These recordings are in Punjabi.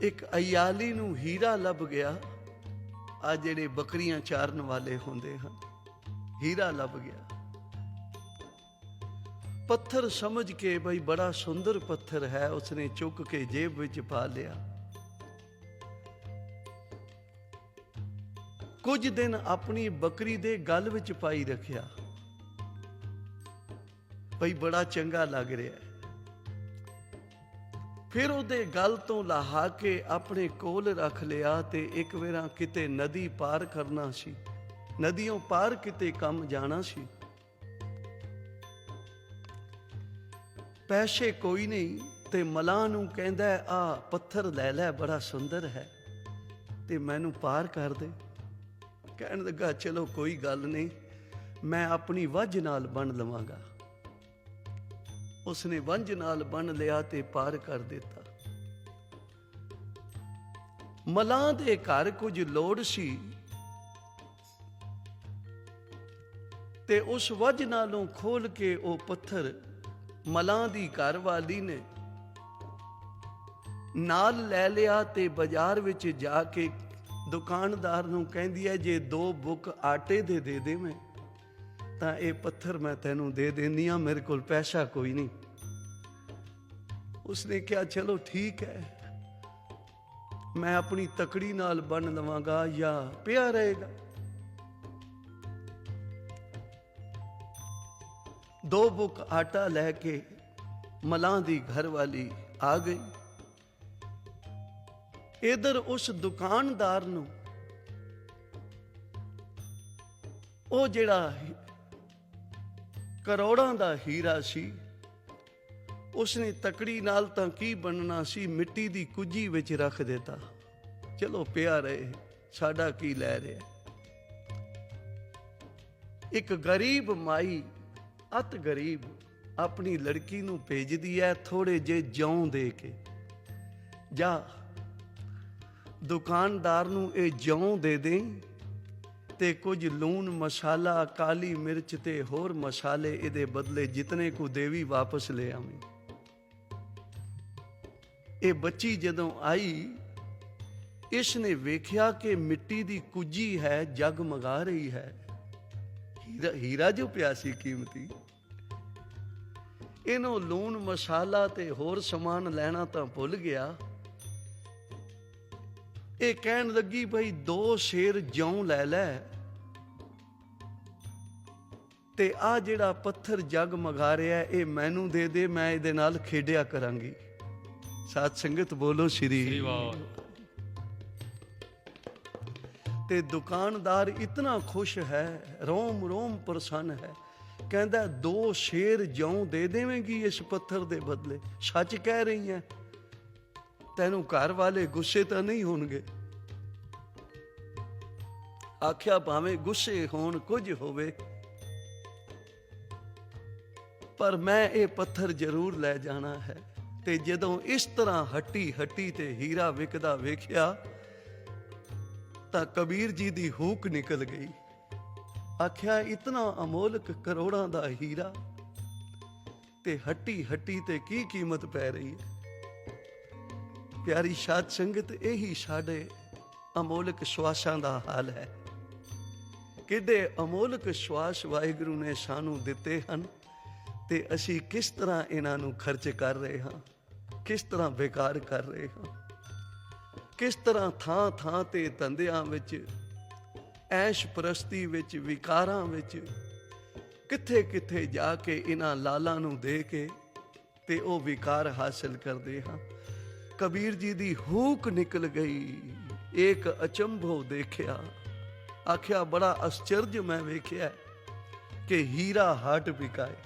ਇੱਕ ਅਯਾਲੀ ਨੂੰ ਹੀਰਾ ਲੱਭ ਗਿਆ। ਆ ਜਿਹੜੇ ਬੱਕਰੀਆਂ ਚਾਰਨ ਵਾਲੇ ਹੁੰਦੇ ਹਨ, ਹੀਰਾ ਲੱਭ ਗਿਆ। ਪੱਥਰ ਸਮਝ ਕੇ ਬਈ ਬੜਾ ਸੁੰਦਰ ਪੱਥਰ ਹੈ, ਉਸਨੇ ਚੁੱਕ ਕੇ ਜੇਬ ਵਿੱਚ ਪਾ ਲਿਆ। ਕੁਝ ਦਿਨ ਆਪਣੀ ਬੱਕਰੀ ਦੇ ਗਲ ਵਿੱਚ ਪਾਈ ਰੱਖਿਆ। ਬਈ ਬੜਾ ਚੰਗਾ ਲੱਗ ਰਿਹਾ। ਫਿਰ ਉਹਦੇ ਗਲ ਤੋਂ ਲਾਹਾ ਕੇ ਆਪਣੇ ਕੋਲ ਰੱਖ ਲਿਆ ਤੇ ਇੱਕ ਵੇਰਾ ਕਿਤੇ ਨਦੀ ਪਾਰ ਕਰਨਾ ਸੀ। ਨਦੀਆਂ ਪਾਰ ਕਿਤੇ ਕੰਮ ਜਾਣਾ ਸੀ। ਪੈਸੇ ਕੋਈ ਨਹੀਂ ਤੇ ਮਲਾਂ ਨੂੰ ਕਹਿੰਦਾ, ਆ, ਪੱਥਰ ਲੈ ਲੈ, ਬੜਾ ਸੁੰਦਰ ਹੈ। ਤੇ ਮੈਨੂੰ ਪਾਰ ਕਰ ਦੇ। ਕਹਿਣ ਲੱਗਾ, ਚਲੋ, ਕੋਈ ਗੱਲ ਨਹੀਂ, ਮੈਂ ਆਪਣੀ ਵੱਜ ਨਾਲ ਬਣ ਲਵਾਂਗਾ। ਉਸਨੇ ਵੰਜ ਨਾਲ ਬਣ ਲਿਆ ਤੇ ਪਾਰ ਕਰ ਦਿੱਤਾ। ਮਲਾਂ ਦੇ ਘਰ ਕੁਝ ਲੋੜ ਸੀ। ਤੇ ਉਸ ਵਜ ਨਾਲੋਂ ਖੋਲ ਕੇ ਉਹ ਪੱਥਰ ਮਲਾਂ ਦੀ ਘਰ ਵਾਲੀ ਨੇ ਨਾਲ ਲੈ ਲਿਆ ਤੇ ਬਾਜ਼ਾਰ ਵਿੱਚ ਜਾ ਕੇ ਦੁਕਾਨਦਾਰ ਨੂੰ ਕਹਿੰਦੀ ਹੈ, ਜੇ ਦੋ ਬੁੱਕ ਆਟੇ ਦੇ ਦੇ ਦੇ ਮੈਂ ਤਾਂ ਇਹ ਪੱਥਰ ਮੈਂ ਤੈਨੂੰ ਦੇ ਦਿੰਦੀ ਆ ਮੇਰੇ ਕੋਲ ਪੈਸਾ ਕੋਈ ਨਹੀਂ। ਉਸਨੇ ਕਿਹਾ, ਚਲੋ ਠੀਕ ਹੈ। ਮੈਂ ਆਪਣੀ ਤਕੜੀ ਨਾਲ ਬਣ ਲਵਾਂਗਾ ਜਾਂ ਪਿਆ ਰਹੇਗਾ। ਦੋ ਬੁੱਕ ਆਟਾ ਲੈ ਕੇ ਮਲਾਂ ਦੀ ਘਰ ਵਾਲੀ ਆ ਗਈ। ਇਧਰ ਉਸ ਦੁਕਾਨਦਾਰ ਨੂੰ ਉਹ ਜਿਹੜਾ ਕਰੋੜਾਂ ਦਾ ਹੀਰਾ ਸੀ। ਉਸਨੇ ਤਕੜੀ ਨਾਲ ਤਾਂ ਕੀ ਬਣਨਾ ਸੀ, ਮਿੱਟੀ ਦੀ ਕੁੱਜੀ ਵਿੱਚ ਰੱਖ ਦਿੱਤਾ। ਚਲੋ ਪਿਆ ਰਹੇ ਸਾਡਾ ਕੀ ਲੈ ਰਿਹਾ? ਇੱਕ ਗਰੀਬ ਮਾਈ, ਅਤ ਗਰੀਬ, ਆਪਣੀ ਲੜਕੀ ਨੂੰ ਭੇਜਦੀ ਹੈ ਥੋੜੇ ਜੇ ਜੌਂ ਦੇ ਕੇ। ਜਾ, ਦੁਕਾਨਦਾਰ ਨੂੰ ਇਹ ਜੌਂ ਦੇ ਦੇ ਤੇ ਕੁਝ ਲੂਣ ਮਸਾਲਾ, ਕਾਲੀ ਮਿਰਚ ਤੇ ਹੋਰ ਮਸਾਲੇ ਇਹਦੇ ਬਦਲੇ ਜਿਤਨੇ ਕੋ ਦੇਵੀ ਵਾਪਸ ਲੈ ਆਵੀਂ। ਇਹ ਬੱਚੀ ਜਦੋਂ ਆਈ ਇਸ ਨੇ ਵੇਖਿਆ ਕਿ ਮਿੱਟੀ ਦੀ ਕੁਜੀ ਹੈ, ਜਗ ਜਗਮਗਾ ਰਹੀ ਹੈ। ਹੀਰਾ ਹੀਰਾ ਜੋ ਪਿਆ ਸੀ ਕੀਮਤੀ। ਇਹਨੂੰ ਲੂਣ ਮਸਾਲਾ ਤੇ ਹੋਰ ਸਮਾਨ ਲੈਣਾ ਤਾਂ ਭੁੱਲ ਗਿਆ। ਇਹ ਕਹਿਣ ਲੱਗੀ ਭਈ ਦੋ ਸ਼ੇਰ ਜੌਂ ਲੈ ਲੈ ਤੇ ਆ ਜਿਹੜਾ ਪੱਥਰ ਜਗ ਮਗਾ ਰਿਹਾ ਇਹ ਮੈਨੂੰ ਦੇ ਦੇ ਮੈਂ ਇਹਦੇ ਨਾਲ ਖੇਡਿਆ ਕਰਾਂਗੀ। ਸਾਧ ਸੰਗਤ ਬੋਲੋ ਸ਼੍ਰੀ ਤੇ ਦੁਕਾਨਦਾਰ ਇਤਨਾ ਖੁਸ਼ ਹੈ ਰੋਮ ਰੋਮ ਪ੍ਰਸੰਨ ਹੈ ਕਹਿੰਦਾ ਦੋ ਸ਼ੇਰ ਜੌਂ ਦੇ ਦੇਵੇਂਗੀ ਇਸ ਪੱਥਰ ਦੇ ਬਦਲੇ। ਸੱਚ ਕਹਿ ਰਹੀ ਹੈ ਤੈਨੂੰ ਘਰ ਵਾਲੇ ਗੁੱਸੇ ਤਾਂ ਨਹੀਂ ਹੋਣਗੇ। ਆਖਿਆ ਭਾਵੇਂ ਗੁੱਸੇ ਹੋਣ ਕੁਝ ਹੋਵੇ, ਪਰ ਮੈਂ ਇਹ ਪੱਥਰ ਜ਼ਰੂਰ ਲੈ ਜਾਣਾ ਹੈ ਤੇ ਜਦੋਂ ਇਸ ਤਰ੍ਹਾਂ ਹੱਟੀ ਹੱਟੀ ਤੇ ਹੀਰਾ ਵਿਕਦਾ ਵੇਖਿਆ, ਤਾਂ ਕਬੀਰ ਜੀ ਦੀ ਹੂਕ ਨਿਕਲ ਗਈ। ਆਖਿਆ, ਇਤਨਾ ਅਮੋਲਕ ਕਰੋੜਾਂ ਦਾ ਹੀਰਾ ਤੇ ਹੱਟੀ ਹੱਟੀ ਤੇ ਕੀ ਕੀਮਤ ਪੈ ਰਹੀ ਹੈ? ਪਿਆਰੀ ਸਾਧ ਸੰਗਤ ਇਹੀ ਸਾਡੇ ਅਮੋਲਕ ਸਵਾਸਾਂ ਦਾ ਹਾਲ ਹੈ। ਕਿਹੜੇ ਅਮੋਲਕ ਸਵਾਸ ਵਾਹਿਗੁਰੂ ਨੇ ਸਾਨੂੰ ਦਿੱਤੇ ਹਨ ਤੇ ਅਸੀਂ ਕਿਸ ਤਰ੍ਹਾਂ ਇਹਨਾਂ ਨੂੰ ਖਰਚ ਕਰ ਰਹੇ ਹਾਂ, ਕਿਸ ਤਰ੍ਹਾਂ ਬੇਕਾਰ ਕਰ ਰਹੇ ਹਾਂ, ਕਿਸ ਤਰ੍ਹਾਂ ਥਾਂ ਥਾਂ ਤੇ ਧੰਦਿਆਂ ਵਿੱਚ, ਐਸ਼ ਪ੍ਰਸਤੀ ਵਿੱਚ, ਵਿਕਾਰਾਂ ਵਿੱਚ, ਕਿੱਥੇ ਕਿੱਥੇ ਜਾ ਕੇ ਇਹਨਾਂ ਲਾਲਾਂ ਨੂੰ ਦੇ ਕੇ ਤੇ ਉਹ ਵਿਕਾਰ ਹਾਸਲ ਕਰਦੇ ਹਾਂ। ਕਬੀਰ ਜੀ ਦੀ ਹੂਕ ਨਿਕਲ ਗਈ। ਇੱਕ ਅਚੰਭੋ ਦੇਖਿਆ। ਆਖਿਆ, ਬੜਾ ਅਚਰਜ ਮੈਂ ਵੇਖਿਆ ਕਿ ਹੀਰਾ ਹਟ ਵਿਕਾਏ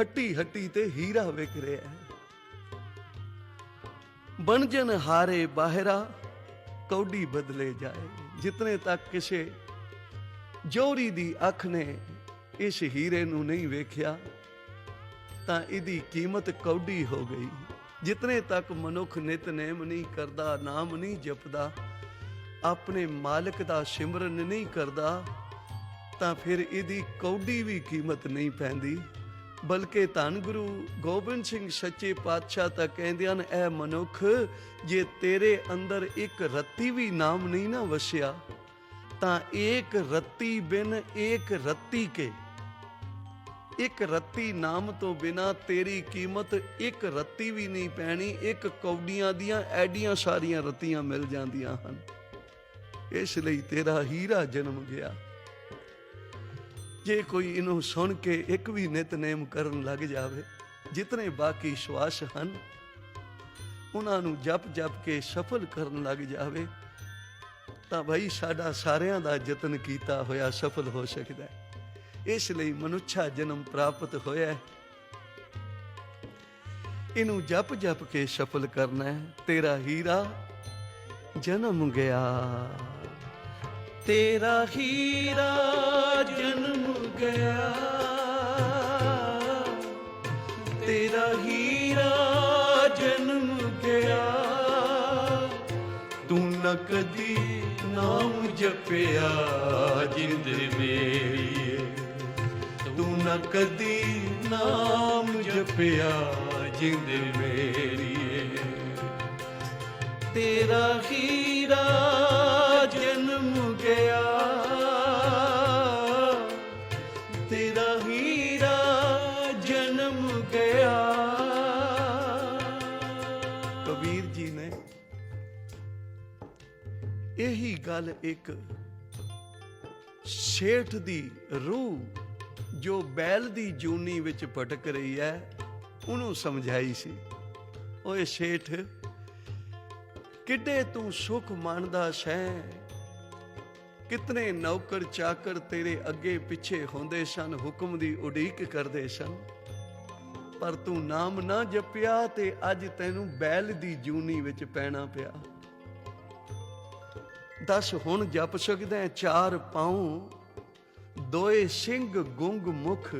ਹੱਟੀ ਹੱਟੀ ਤੇ ਹੀਰਾ ਵਿਕ ਰਿਹਾ ਹੈ। ਬਣਜਨ ਹਾਰੇ ਬਾਹਰਾ, ਕੌਡੀ ਬਦਲੇ ਜਾਏ। ਜਿਤਨੇ ਤੱਕ ਕਿਸੇ ਜੋਰੀ ਦੀ ਅੱਖ ਨੇ ਇਸ ਹੀਰੇ ਨੂੰ ਨਹੀਂ ਵੇਖਿਆ, ਤਾਂ ਇਹਦੀ ਕੀਮਤ ਕੌਡੀ ਹੋ ਗਈ। ਜਿਤਨੇ ਤੱਕ ਮਨੁੱਖ ਨਿਤਨੇਮ ਨਹੀਂ ਕਰਦਾ, ਨਾਮ ਨਹੀਂ ਜਪਦਾ, ਆਪਣੇ ਮਾਲਕ ਦਾ ਸਿਮਰਨ ਨਹੀਂ ਕਰਦਾ, ਤਾਂ ਫਿਰ ਇਹਦੀ ਕੌਡੀ ਵੀ ਕੀਮਤ ਨਹੀਂ ਪੈਂਦੀ। ਬਲਕਿ ਧੰਨ ਗੁਰੂ ਗੋਬਿੰਦ ਸਿੰਘ ਸੱਚੇ ਪਾਤਸ਼ਾਹ ਤਾਂ ਕਹਿੰਦੇ ਹਨ ਇਹ ਮਨੁੱਖ, ਜੇ ਤੇਰੇ ਅੰਦਰ ਇੱਕ ਰੱਤੀ ਵੀ ਨਾਮ ਨਹੀਂ ਨਾ ਵਸਿਆ, ਤਾਂ ਏਕ ਰੱਤੀ ਬਿਨ ਏਕ ਰੱਤੀ ਕੇ ਇੱਕ ਰੱਤੀ ਨਾਮ ਤੋਂ ਬਿਨਾ ਤੇਰੀ ਕੀਮਤ ਇੱਕ ਰੱਤੀ ਵੀ ਨਹੀਂ ਪੈਣੀ, ਇੱਕ ਕੌਡੀਆਂ ਦੀਆਂ ਐਡੀਆਂ ਸਾਰੀਆਂ ਰੱਤੀਆਂ ਮਿਲ ਜਾਂਦੀਆਂ ਹਨ। ਇਸ ਲਈ ਤੇਰਾ ਹੀਰਾ ਜਨਮ ਗਿਆ। ਜੇ ਕੋਈ ਇਹਨੂੰ ਸੁਣ ਕੇ ਇੱਕ ਵੀ ਨਿਤਨੇਮ ਕਰਨ ਲੱਗ ਜਾਵੇ, ਜਿਤਨੇ ਬਾਕੀ ਸ਼ਵਾਸ ਹਨ, ਉਹਨਾਂ ਨੂੰ ਜਪ ਜਪ ਕੇ ਸਫਲ ਕਰਨ ਲੱਗ ਜਾਵੇ, ਤਾਂ ਭਾਈ ਸਾਡਾ ਸਾਰਿਆਂ ਦਾ ਯਤਨ ਕੀਤਾ ਹੋਇਆ ਸਫਲ ਹੋ ਸਕਦਾ ਹੈ। ਇਸ ਲਈ ਮਨੁੱਛਾ ਜਨਮ ਪ੍ਰਾਪਤ ਹੋਇਆ ਇਹਨੂੰ ਜਪ ਜਪ ਕੇ ਸਫਲ ਕਰਨਾ ਹੈ। ਤੇਰਾ ਹੀਰਾ ਜਨਮ ਗਿਆ। ਤੇਰਾ ਹੀਰਾ ਜਨਮ ਗਿਆ। ਤੇਰਾ ਹੀਰਾ ਜਨਮ ਗਿਆ। ਤੂੰ ਨਾ ਕਦੀ ਨਾਮ ਜਪਿਆ ਜਿੰਦ ਮੇਰੀ। ਤੂੰ ਨਾ ਕਦੀ ਨਾਮ ਜਪਿਆ ਜਿੰਦ ਮੇਰੀਏ। ਤੇਰਾ ਹੀਰਾ ਜਨਮ ਗਿਆ। ਤੇਰਾ ਹੀਰਾ ਜਨਮ ਗਿਆ। ਕਬੀਰ ਜੀ ਨੇ ਇਹੀ ਗੱਲ ਇੱਕ ਸ਼ੇਠ ਦੀ ਰੂਹ ਜੋ ਬੈਲ ਦੀ ਜੂਨੀ ਵਿੱਚ ਭਟਕ ਰਹੀ ਹੈ, ਉਹਨੂੰ ਸਮਝਾਈ ਸੀ। ਓਏ ਸ਼ੇਠ, ਕਿੱਡੇ ਤੂੰ ਸੁਖ ਮੰਨਦਾ ਸੈਂ? ਕਿਤਨੇ ਨੌਕਰ ਚਾਕਰ ਤੇਰੇ ਅੱਗੇ ਪਿੱਛੇ ਹੁੰਦੇ ਸਨ, ਹੁਕਮ ਦੀ ਉਡੀਕ ਕਰਦੇ ਸਨ। ਪਰ ਤੂੰ ਨਾਮ ਨਾ ਜਪਿਆ ਤੇ ਅੱਜ ਤੈਨੂੰ ਬੈਲ ਦੀ ਜੂਨੀ ਵਿੱਚ ਪੈਣਾ ਪਿਆ। ਦਸ ਹੁਣ ਜਪ ਸਕਦਾ, ਚਾਰ ਪਾਉ ਦੋਏ ਸਿੰਘ ਗੁੰਗ ਮੁਖ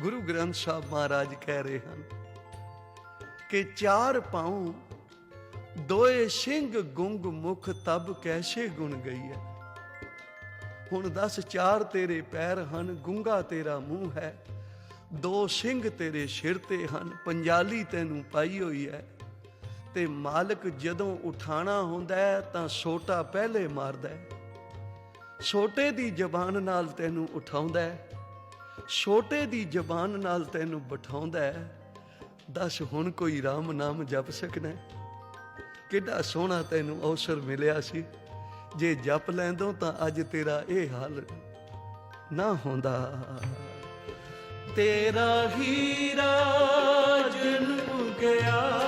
ਗੁਰੂ ਗ੍ਰੰਥ ਸਾਹਿਬ ਮਹਾਰਾਜ ਕਹਿ ਰਹੇ ਹਨ ਕਿ ਚਾਰ ਪਾਉ ਦੋਏ ਸਿੰਘ ਗੁੰਗ ਮੁਖ ਤਬ ਕੈਸੇ ਗੁਣ ਗਈ ਹੈ ਹੁਣ ਦਸ ਚਾਰ ਤੇਰੇ ਪੈਰ ਹਨ, ਗੁੰਗਾ ਤੇਰਾ ਮੂੰਹ ਹੈ। ਦੋ ਸਿੰਘ ਤੇਰੇ ਸਿਰ ਤੇ ਹਨ, ਪੰਜਾਲੀ ਤੈਨੂੰ ਪਾਈ ਹੋਈ ਹੈ। ਤੇ ਮਾਲਕ ਜਦੋਂ ਉਠਾਣਾ ਹੁੰਦਾ ਤਾਂ ਛੋਟਾ ਪਹਿਲੇ ਮਾਰਦਾ ਹੈ। ਛੋਟੇ ਦੀ ਜ਼ਬਾਨ ਨਾਲ ਤੈਨੂੰ ਉਠਾਉਂਦਾ ਹੈ, ਛੋਟੇ ਦੀ ਜ਼ਬਾਨ ਨਾਲ ਤੈਨੂੰ ਬਿਠਾਉਂਦਾ ਹੈ। ਦੱਸ ਹੁਣ ਕੋਈ RAM ਨਾਮ ਜਪ ਸਕਣਾ ਕਿੱਡਾ ਸੋਹਣਾ ਤੈਨੂੰ ਅਵਸਰ ਮਿਲਿਆ ਸੀ। ਜੇ ਜਪ ਲੈਂਦੋਂ ਤਾਂ ਅੱਜ ਤੇਰਾ ਇਹ ਹਾਲ ਨਾ ਹੁੰਦਾ। ਤੇਰਾ ਹੀਰਾ ਜਨਮ ਗਿਆ।